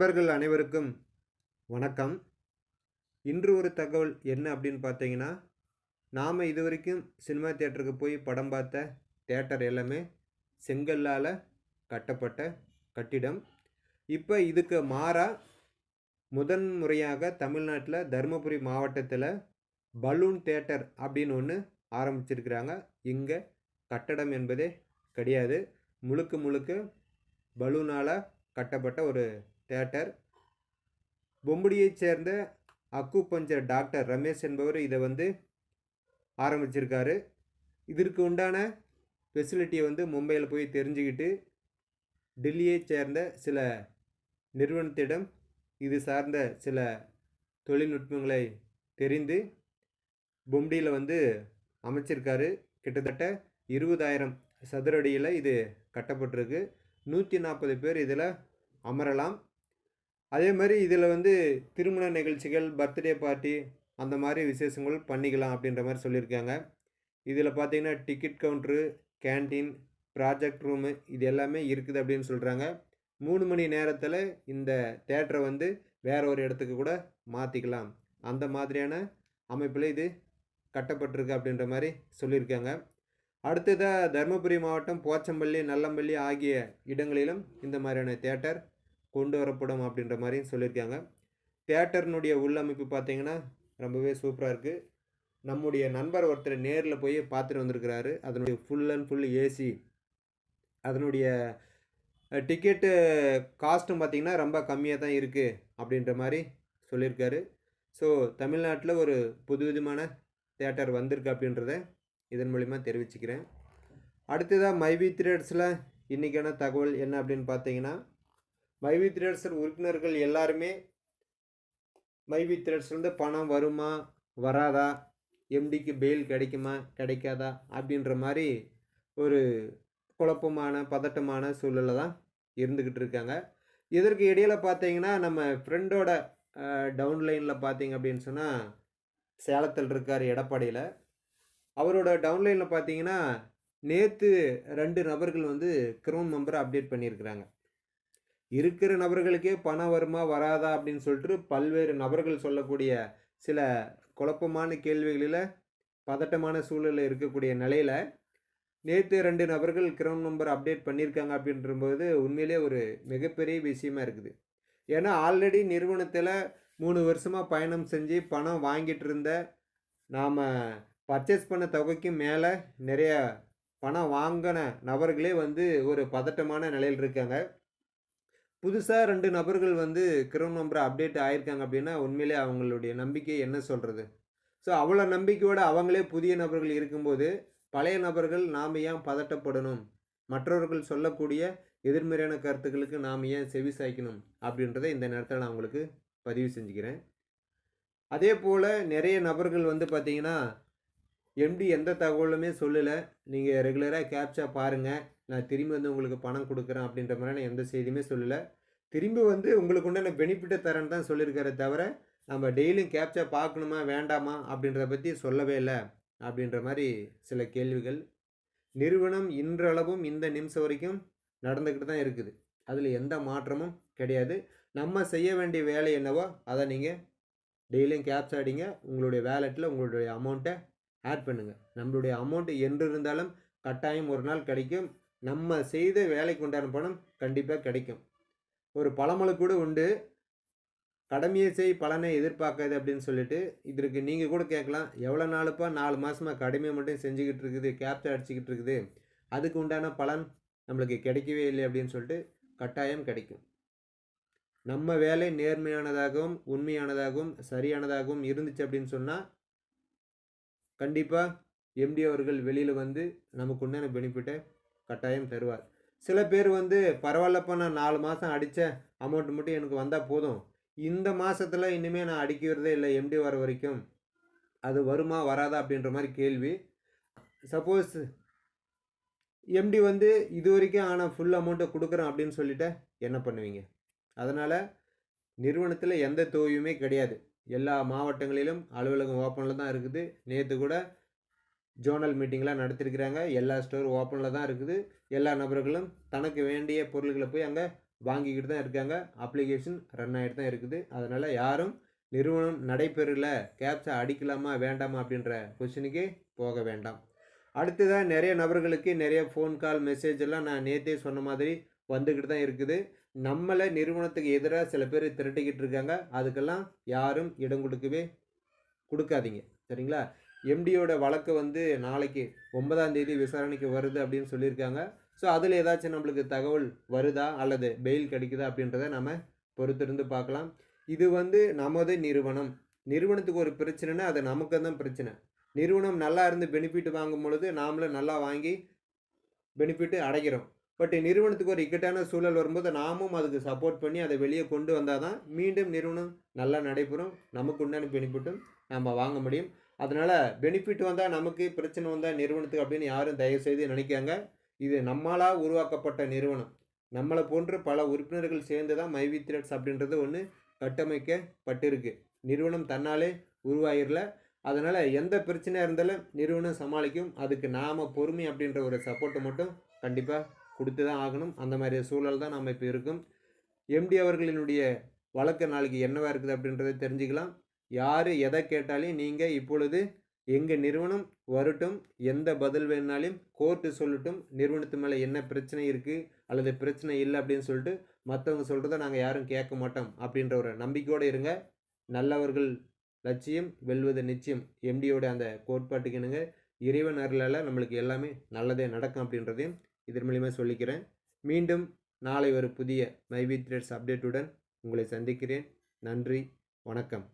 நண்பர்கள் அனைவருக்கும் வணக்கம். இன்று ஒரு தகவல் என்ன அப்படின்னு பார்த்தீங்கன்னா நாம் இது வரைக்கும் சினிமா தேட்டருக்கு போய் படம் பார்த்த தேட்டர் எல்லாமே செங்கல்லால் கட்டப்பட்ட கட்டிடம். இப்போ இதுக்கு மாறாக முதன் முறையாக தமிழ்நாட்டில் தருமபுரி மாவட்டத்தில் பலூன் தேட்டர் அப்படின்னு ஒன்று ஆரம்பிச்சிருக்கிறாங்க. இங்கே கட்டடம் என்பதே கிடையாது. முழுக்க முழுக்க பலூனால் கட்டப்பட்ட ஒரு தேட்டர் பொம்படியைச் சேர்ந்த அக்கு பஞ்சர் டாக்டர் ரமேஷ் என்பவர் இதை வந்து ஆரம்பிச்சிருக்காரு. இதற்கு உண்டான ஃபெசிலிட்டியை வந்து மும்பையில் போய் தெரிஞ்சுக்கிட்டு டெல்லியைச் சேர்ந்த சில நிறுவனத்திடம் இது சார்ந்த சில தொழில்நுட்பங்களை தெரிந்து பொம்டியில் வந்து அமைச்சிருக்காரு. கிட்டத்தட்ட இருபதாயிரம் சதுரடியில் இது கட்டப்பட்டிருக்கு. நூற்றி நாற்பது பேர் இதில் அமரலாம். அதே மாதிரி இதில் வந்து திருமண நிகழ்ச்சிகள் பர்த்டே பார்ட்டி அந்த மாதிரி விசேஷங்கள் பண்ணிக்கலாம் அப்படின்ற மாதிரி சொல்லியிருக்காங்க இதில் பார்த்தீங்கன்னா ticket counter canteen project room இது எல்லாமே இருக்குது அப்படின்னு சொல்கிறாங்க மூணு மணி நேரத்தில் இந்த தேட்டரை வந்து வேற ஒரு இடத்துக்கு கூட மாற்றிக்கலாம் அந்த மாதிரியான அமைப்பில் இது கட்டப்பட்டிருக்கு அப்படின்ற மாதிரி சொல்லியிருக்காங்க அடுத்ததாக தருமபுரி மாவட்டம் போச்சம்பள்ளி நல்லம்பள்ளி ஆகிய இடங்களிலும் இந்த மாதிரியான தேட்டர் கொண்டு வரப்படும் அப்படின்ற மாதிரியும் சொல்லியிருக்காங்க. தேட்டர்னுடைய உள்ளமைப்பு பார்த்தீங்கன்னா ரொம்பவே சூப்பராக இருக்குது நம்முடைய நண்பர் ஒருத்தர் நேரில் போய் பார்த்துட்டு வந்திருக்கிறாரு. அதனுடைய ஃபுல் அண்ட் ஃபுல் ஏசி அதனுடைய டிக்கெட்டு காஸ்ட்டும் பார்த்திங்கன்னா ரொம்ப கம்மியாக தான் இருக்குது அப்படின்ற மாதிரி சொல்லியிருக்காரு. ஸோ தமிழ்நாட்டில் ஒரு புது விதமான தேட்டர் வந்திருக்கு அப்படின்றத இதன் மூலிமா தெரிவிச்சுக்கிறேன். அடுத்ததாக மைவி த்ரேட்ஸில் இன்றைக்கான தகவல் என்ன அப்படின்னு பார்த்தீங்கன்னா மைவி த்ரேட்ஸ் உறுப்பினர்கள் எல்லாருமே மைவி த்ரேட்ஸ்லேருந்து பணம் வருமா வராதா எம்டிக்கு பெயில் கிடைக்குமா கிடைக்காதா அப்படின்ற மாதிரி ஒரு குழப்பமான பதட்டமான சூழலில் தான் இருந்துக்கிட்டு இருக்காங்க. இதற்கு இடையில் பார்த்தீங்கன்னா நம்ம ஃப்ரெண்டோட டவுன்லைனில் பார்த்தீங்க அப்படின்னு சொன்னால் சேலத்தில் இருக்கார் எடப்பாடியில். அவரோட டவுன்லைனில் பார்த்தீங்கன்னா நேற்று ரெண்டு நபர்கள் வந்து க்ரௌன் மெம்பரை அப்டேட் பண்ணியிருக்கிறாங்க. இருக்கிற நபர்களுக்கே பணம் வருமா வராதா அப்படின்னு சொல்லிட்டு பல்வேறு நபர்கள் சொல்லக்கூடிய சில குழப்பமான கேள்விகளில் பதட்டமான சூழலில் இருக்கக்கூடிய நிலையில் நேற்று ரெண்டு நபர்கள் கிரவுண்ட் நம்பர் அப்டேட் பண்ணியிருக்காங்க அப்படின்றபோது உண்மையிலே ஒரு மிகப்பெரிய விஷயமா இருக்குது. ஏன்னா ஆல்ரெடி நிறுவனத்தில் மூணு வருஷமாக பயணம் செஞ்சு பணம் வாங்கிட்டு இருந்த நாம் பர்ச்சேஸ் பண்ண தொகைக்கு மேலே நிறைய பணம் வாங்கின நபர்களே வந்து ஒரு பதட்டமான நிலையில் இருக்காங்க. புதுசாக ரெண்டு நபர்கள் வந்து கிரௌன் நம்பரை அப்டேட் ஆயிருக்காங்க அப்படின்னா உண்மையிலே அவங்களுடைய நம்பிக்கை என்ன சொல்கிறது ஸோ அவ்வளோ நம்பிக்கையோடு அவங்களே புதிய நபர்கள் இருக்கும்போது பழைய நபர்கள் நாம் ஏன் பதட்டப்படணும்? மற்றவர்கள் சொல்லக்கூடிய எதிர்மறையான கருத்துக்களுக்கு நாம் ஏன் செவி சாய்க்கணும்? அப்படின்றத இந்த நேரத்தில் நான் உங்களுக்கு பதிவு செஞ்சுக்கிறேன். அதே போல் நிறைய நபர்கள் வந்து பார்த்தீங்கன்னா எம்டி எந்த தகவலுமே சொல்லலை. நீங்கள் ரெகுலராக கேப்சா பாருங்கள் நான் திரும்பி வந்து உங்களுக்கு பணம் கொடுக்குறேன் அப்படின்ற மாதிரியான எந்த செய்தியுமே சொல்லலை. திரும்பி வந்து உங்களுக்கு உண்டான பெனிஃபிட்டை தரேன்னு தான் சொல்லியிருக்காரு தவிர நம்ம டெய்லியும் கேப்சா பார்க்கணுமா வேண்டாமா அப்படின்றத பற்றி சொல்லவே இல்லை அப்படின்ற மாதிரி சில கேள்விகள் நிறுவனம் இன்றளவும் இந்த நிமிஷம் வரைக்கும் நடந்துக்கிட்டு தான் இருக்குது. அதில் எந்த மாற்றமும் கிடையாது. நம்ம செய்ய வேண்டிய வேலை என்னவோ அதை நீங்கள் டெய்லியும் கேப்ஸ் அடிங்க. உங்களுடைய வேலெட்டில் உங்களுடைய அமௌண்ட்டை ஆட் பண்ணுங்கள் நம்மளுடைய அமௌண்ட் என்று இருந்தாலும் கட்டாயம் ஒரு நாள் கிடைக்கும். நம்ம செய்த வேலைக்கு உண்டான பணம் கண்டிப்பாக கிடைக்கும். ஒரு பழமொழி கூட உண்டு. கடமையை செய் பலனை எதிர்பார்க்காது அப்படின்னு சொல்லிட்டு இதற்கு நீங்கள் கூட கேட்கலாம். எவ்வளோ நாளுப்பா? நாலு மாதமாக கடமையை மட்டும் செஞ்சுக்கிட்டு இருக்குது கேப்சர் அடிச்சுக்கிட்டு இருக்குது. அதுக்கு உண்டான பலன் நம்மளுக்கு கிடைக்கவே இல்லை அப்படின்னு சொல்லிட்டு கட்டாயம் கிடைக்கும். நம்ம வேலை நேர்மையானதாகவும் உண்மையானதாகவும் சரியானதாகவும் இருந்துச்சு அப்படின்னு சொன்னால் கண்டிப்பாக எம்டி அவர்கள் வெளியில் வந்து நமக்கு உண்டான பெனிஃபிட்டை கட்டாயம் தருவார். சில பேர் வந்து பரவாயில்லப்பா நான் நாலு மாதம் அடித்த அமௌண்ட் மட்டும் எனக்கு வந்தால் போதும். இந்த மாதத்தில் இனிமேல் நான் அடிக்கிறதே இல்லை எம்டி வர வரைக்கும். அது வருமா வராதா? அப்படின்ற மாதிரி கேள்வி. சப்போஸ் எம்டி வந்து இது வரைக்கும் ஆனால் ஃபுல் அமௌண்ட்டை கொடுக்குறேன் அப்படின்னு சொல்லிட்டு என்ன பண்ணுவீங்க? அதனால் நிறுவனத்தில் எந்த தோய்வுமே கிடையாது. எல்லா மாவட்டங்களிலும் அலுவலகம் ஓப்பனில் தான் இருக்குது. நேற்று கூட ஜோனல் மீட்டிங்லாம் நடத்திருக்கிறாங்க. எல்லா ஸ்டோர் ஓப்பனில் தான் இருக்குது. எல்லா நபர்களும் தனக்கு வேண்டிய பொருள்களை போய் அங்கே வாங்கிக்கிட்டு தான் இருக்காங்க. அப்ளிகேஷன் ரன் ஆகிட்டு தான் இருக்குது. அதனால் யாரும் நிறுவனம் நடைபெறல கேப்சா அடிக்கலாமா வேண்டாமா அப்படின்ற கொஷினுக்கே போக வேண்டாம். அடுத்ததாக நிறைய நபர்களுக்கு நிறைய ஃபோன் கால் மெசேஜ் எல்லாம் நான் நேற்றே சொன்ன மாதிரி வந்துக்கிட்டு தான் இருக்குது. நம்மளை நிறுவனத்துக்கு எதிராக சில பேர் திரட்டிக்கிட்டு இருக்காங்க. அதுக்கெல்லாம் யாரும் இடம் கொடுக்கவே கொடுக்காதீங்க. சரிங்களா? எம்டியோட வழக்கு வந்து நாளைக்கு ஒன்பதாம் தேதி விசாரணைக்கு வருது அப்படின்னு சொல்லியிருக்காங்க. ஸோ அதில் ஏதாச்சும் நம்மளுக்கு தகவல் வருதா? அல்லது பெயில் கிடைக்குதா? அப்படின்றத நம்ம பொறுத்திருந்து பார்க்கலாம். இது வந்து நமது நிறுவனம். நிறுவனத்துக்கு ஒரு பிரச்சனைனா அது நமக்கு தான் பிரச்சனை. நிறுவனம் நல்லா இருந்து பெனிஃபிட் வாங்கும் பொழுது நாமளும் நல்லா வாங்கி பெனிஃபிட் அடைக்கிறோம் பட் நிறுவனத்துக்கு ஒரு இக்கட்டான சூழல் வரும்போது நாமும் அதுக்கு சப்போர்ட் பண்ணி அதை வெளியே கொண்டு வந்தால் தான் மீண்டும் நிறுவனம் நல்லா நடைபெறும். நமக்கு உண்டான பெனிஃபிட்டும் நம்ம வாங்க முடியும். அதனால் பெனிஃபிட் வந்தால் நமக்கு பிரச்சனை வந்தால் நிறுவனத்துக்கு அப்படின்னு யாரும் தயவுசெய்து நினைக்காங்க. இது நம்மளாக உருவாக்கப்பட்ட நிறுவனம். நம்மளை போன்று பல உறுப்பினர்கள் சேர்ந்து தான் மைவி த்ரெட்ஸ் அப்படின்றது ஒன்று கட்டமைக்கப்பட்டிருக்கு. நிறுவனம் தன்னாலே உருவாகிடல அதனால் எந்த பிரச்சனையாக இருந்தாலும் நிறுவனம் சமாளிக்கும். அதுக்கு நாம் பொறுமை அப்படின்ற ஒரு சப்போர்ட்டை மட்டும் கண்டிப்பாக கொடுத்து தான் ஆகணும். அந்த மாதிரி சூழல் தான் நம்ம இப்போ இருக்கும். எம்டி அவர்களினுடைய வழக்கு நாளைக்கு என்னவாக இருக்குது அப்படின்றத தெரிஞ்சுக்கலாம். யார் எதை கேட்டாலும் நீங்கள் இப்பொழுது எங்கள் நிறுவனம் வரட்டும் எந்த பதில் வேணாலும் கோர்ட்டு சொல்லட்டும் நிறுவனத்து மேலே என்ன பிரச்சனை இருக்குது அல்லது பிரச்சனை இல்லை அப்படின்னு சொல்லிட்டு மற்றவங்க சொல்கிறத நாங்கள் யாரும் கேட்க மாட்டோம் அப்படின்ற ஒரு நம்பிக்கையோடு இருங்க. நல்லவர்கள் லட்சியம் வெல்வது நிச்சயம். எம்டியோட அந்த கோட்பாட்டுக்கு என்னங்க இறைவன் அருளால் நம்மளுக்கு எல்லாமே நல்லதே நடக்கும் அப்படின்றதையும் இதன் மூலியமாக சொல்லிக்கிறேன். மீண்டும் நாளை ஒரு புதிய மைவி த்ரெட்ஸ் அப்டேட்டுடன் உங்களை சந்திக்கிறேன். நன்றி வணக்கம்.